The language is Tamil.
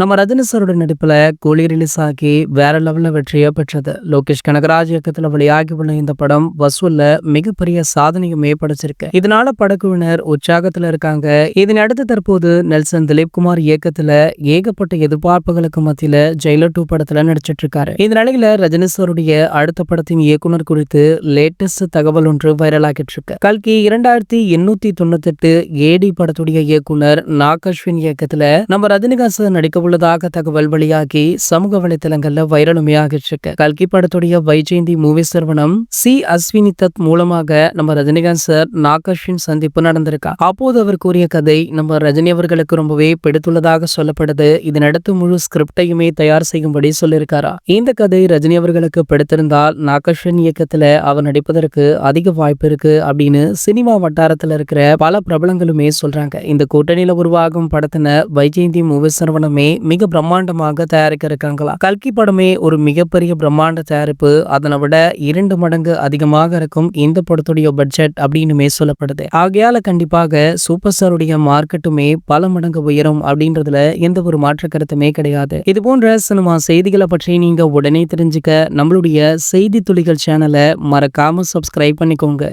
நம்ம ரஜினி சாரோட நடிப்பில் கூலி ரிலீஸ் ஆகி வேற லெவலில் வெற்றியை பெற்றது. லோகேஷ் கனகராஜ் இயக்கத்தில் வெளியாகி உள்ள இந்த படம் வசூலில் மிகப்பெரிய சாதனையுமே படைச்சிருக்கு. இதனால படக்குழுவினர் உற்சாகத்தில் இருக்காங்க. இதனடுத்து தற்போது நெல்சன் திலீப் குமார் இயக்கத்தில் ஏகப்பட்ட எதிர்பார்ப்புகளுக்கு மத்தியில் ஜெயிலர் டூ படத்தில் நடிச்சிட்டு இருக்காரு. இந்த நிலையில ரஜினி சாருடைய அடுத்த படத்தின் இயக்குனர் குறித்து லேட்டஸ்ட் தகவல் ஒன்று வைரலாகிட்டு இருக்கு. கல்கி இரண்டாயிரத்தி எண்ணூத்தி தொண்ணூத்தி எட்டு ஏடி படத்துடைய இயக்குனர் நாகஸ்வின் இயக்கத்தில் நம்ம ரஜினிகாந்த் நடிக்க உள்ளதாக தகவல் வெளியாகி சமூக வலைதளங்கள்ல வைரலுமே ஆகிட்டு இருக்கு கல்கி படத்துடைய வைஜெயந்தி மூவி நிறுவனம் சி. அஸ்வினி தத் மூலமாக நம்ம ரஜினிகாந்த் சார் நாகஸ்வின் சந்திப்பு நடந்திருக்கா? அப்போது அவர் கூறிய கதை நம்ம ரஜினி அவர்களுக்கு ரொம்பவே பிடித்துள்ளதாக சொல்லப்படுது. இதனடுத்து முழு ஸ்கிரிப்டையுமே தயார் செய்யும்படி சொல்லியிருக்காரா? இந்த கதை ரஜினி அவர்களுக்கு பிடித்திருந்தால் நாகஸ்வின் இயக்கத்துல அவர் நடிப்பதற்கு அதிக வாய்ப்பு இருக்கு அப்படின்னு சினிமா வட்டாரத்துல இருக்கிற பல பிரபலங்களுமே சொல்றாங்க. இந்த கூட்டணியில உருவாகும் படத்தின வைஜெயந்தி மூவி நிறுவனமே மிக பிரம்மாண்டமாக தயாரிக்க இருக்காங்களா கல்கி படமே ஒரு மிகப்பெரிய பிரம்மாண்ட தயாரிப்பு. அதனை விட இரண்டு மடங்கு அதிகமாக இருக்கும் இந்த படத்துடைய பட்ஜெட் அப்படின்னுமே சொல்லப்படுது. ஆகையால கண்டிப்பாக சூப்பர் ஸ்டாருடைய மார்க்கெட்டுமே பல மடங்கு உயரும் அப்படின்றதுல எந்த ஒரு மாற்று கருத்துமே கிடையாது. இது போன்ற சினிமா செய்திகளை பற்றி நீங்க உடனே தெரிஞ்சுக்க நம்மளுடைய செய்தி துளிகள் சேனலை மறக்காம சப்ஸ்கிரைப் பண்ணிக்கோங்க.